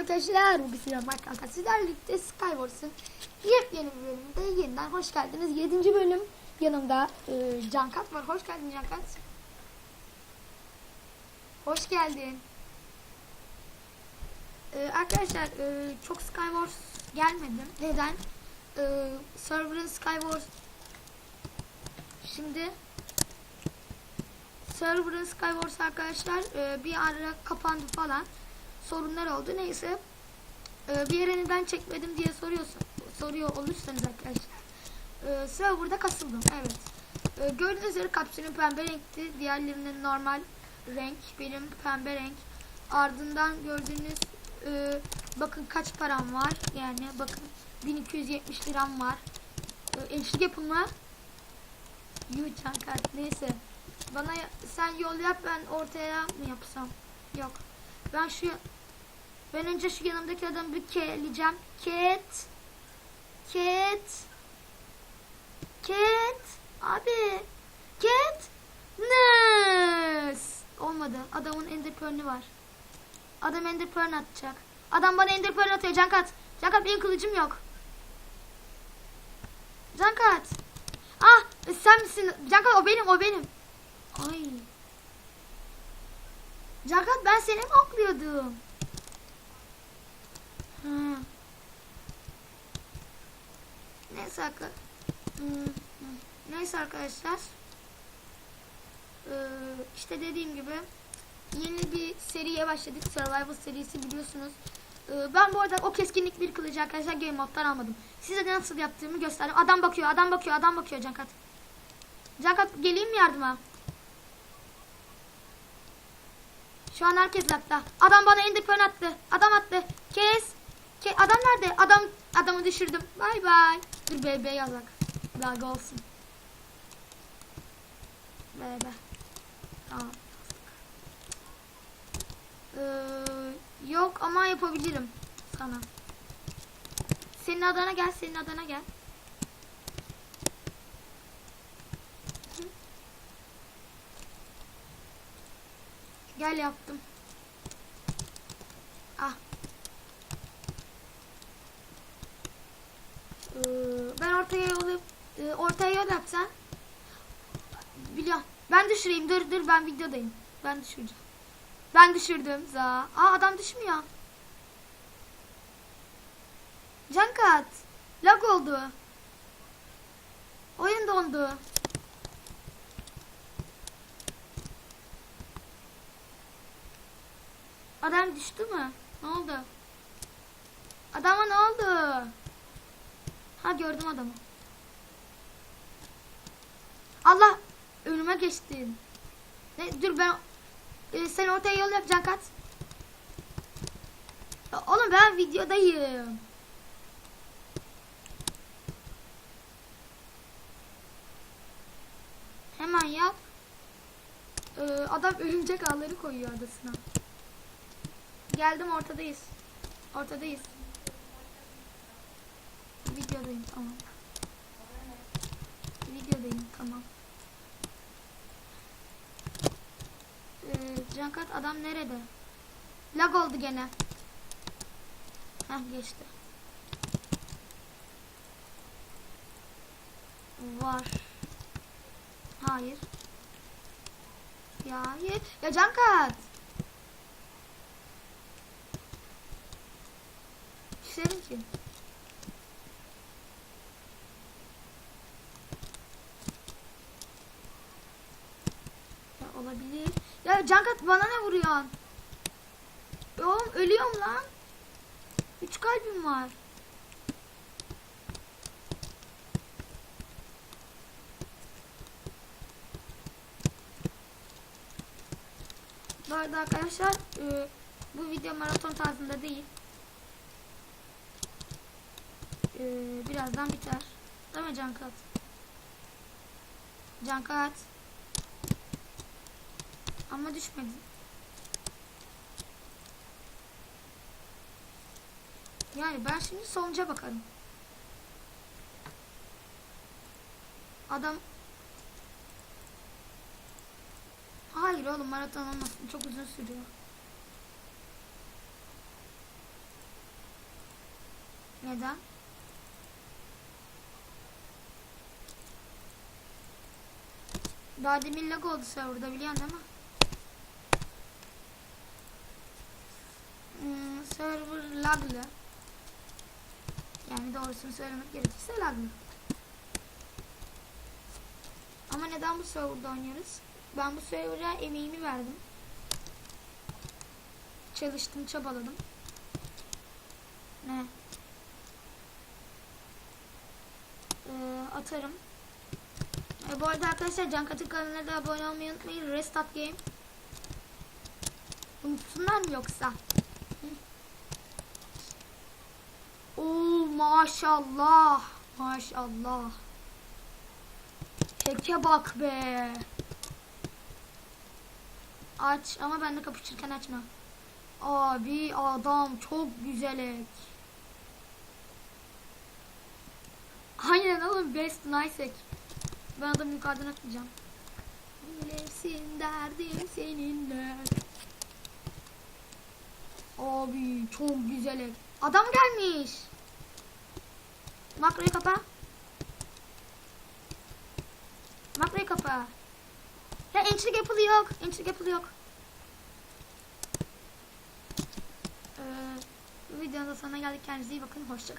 arkadaşlar. Bugün sizlerle Minecraft'ta sizlerle birlikte Skywars'ın yepyeni bir bölümünde yeniden hoş geldiniz. 7. bölüm yanımda e, Cankat var. Hoş geldin Cankat. Hoş geldin. E, arkadaşlar e, çok Skywars gelmedim. Neden? E, server'ın Skywars şimdi server'ın Skywars arkadaşlar e, bir ara kapandı falan sorunlar oldu. Neyse e, bir yere neden çekmedim diye soruyorsun soruyor olursanız arkadaşlar e, server'da kasıldım. Evet. E, gördüğünüz üzere kapsülün pembe renkti. Diğerlerinin normal renk. Benim pembe renk. Ardından gördüğünüz e, bakın kaç param var. Yani bakın 1270 liram var. E, eşlik yapımı kart neyse. Bana sen yol yap ben ortaya mı yapsam? Yok. Ben şu ben önce şu yanımdaki adamı bir keleyeceğim. Ket. Ket. Ket. Abi. Ket. Nes. Olmadı. Adamın ender var. Adam ender atacak. Adam bana ender pearl atıyor. Cankat. Cankat benim kılıcım yok. Cankat. Ah sen misin? Cankat o benim o benim. Ay. Cankat ben seni mi okluyordum? Hı. Neyse arkadaşlar. Neyse arkadaşlar. Ee, işte dediğim gibi yeni bir seriye başladık. Survival serisi biliyorsunuz. Ee, ben bu arada o keskinlik bir kılıcı arkadaşlar Game Mode'dan almadım. Size de nasıl yaptığımı gösterdim. Adam bakıyor, adam bakıyor, adam bakıyor Cankat. Cankat geleyim mi yardıma? Şu an herkes lakta. Adam bana ender pearl attı. Adam attı. Kes. Ke adam nerede? Adam adamı düşürdüm. Bay bay. Dur BB yazak. Lag olsun. BB. Tamam. Ee, yok ama yapabilirim sana. Senin adana gel, senin adana gel. Gel yaptım. Ah. Ee, ben ortaya yol e, ortaya yol yapsan. Biliyorum. Ben düşüreyim. Dur dur ben videodayım. Ben düşüreceğim. Ben düşürdüm za. Aa adam düşmüyor. Cankat. Lag oldu. Oyun dondu. Adam düştü mü? Ne oldu? Adama ne oldu? Ha gördüm adamı. Allah önüme geçtin. Ne, dur ben e, sen ortaya yol yapacaksın kat. Ya Oğlum ben videodayım. Hemen yap. Ee, adam örümcek ağları koyuyor adasına. Geldim ortadayız. Ortadayız. Videodayım tamam. Videodayım tamam. Ee, Cankat adam nerede? Lag oldu gene. Heh geçti. Var. Hayır. Ya hayır. Ya Cankat. Düşerim ki. Ya olabilir. Ya Cankat bana ne vuruyorsun? Ya Oğlum ölüyorum lan. Üç kalbim var. Bu arada arkadaşlar e, bu video maraton tarzında değil. E, birazdan biter. Değil mi Cankat? Cankat. Ama düşmedin. Yani ben şimdi sonuca bakarım. Adam Hayır oğlum maraton olmasın. Çok uzun sürüyor. Neden? Daha demin lag oldu serverda biliyorsun değil mi? Hmm, server laglı. Yani doğrusunu söylemek gerekirse laglı. Ama neden bu serverda oynuyoruz? Ben bu server'a emeğimi verdim. Çalıştım, çabaladım. Ne? Ee, atarım. E, bu arada arkadaşlar Can Katı kanalına da abone olmayı unutmayın. Restart Game. Unutsunlar mı yoksa? Oo maşallah. Maşallah. Heke bak be. Aç ama ben de kapışırken açma. Abi adam çok güzel ek. Aynen oğlum best nice ek. Ben adamı yukarıdan atmayacağım. Bilirsin derdim seninle. Abi çok güzel ek. Adam gelmiş. Makroyu kapa. Makroyu kapa. Ya entry yapılı yok. Entry yapılı yok. Ee, bu videonun da sonuna geldik. Kendinize iyi bakın. Hoşçakalın.